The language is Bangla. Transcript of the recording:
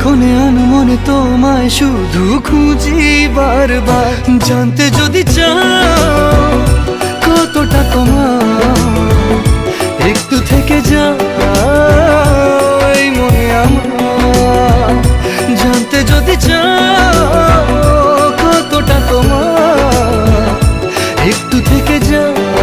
ক্ষণে আনুমনে তোমায় শুধু খুঁজি বারবার। জানতে যদি চাও কতটা তোমার, একটু থেকে যা মনে আমার। জানতে যদি চাও কতটা তোমার, একটু থেকে যাও।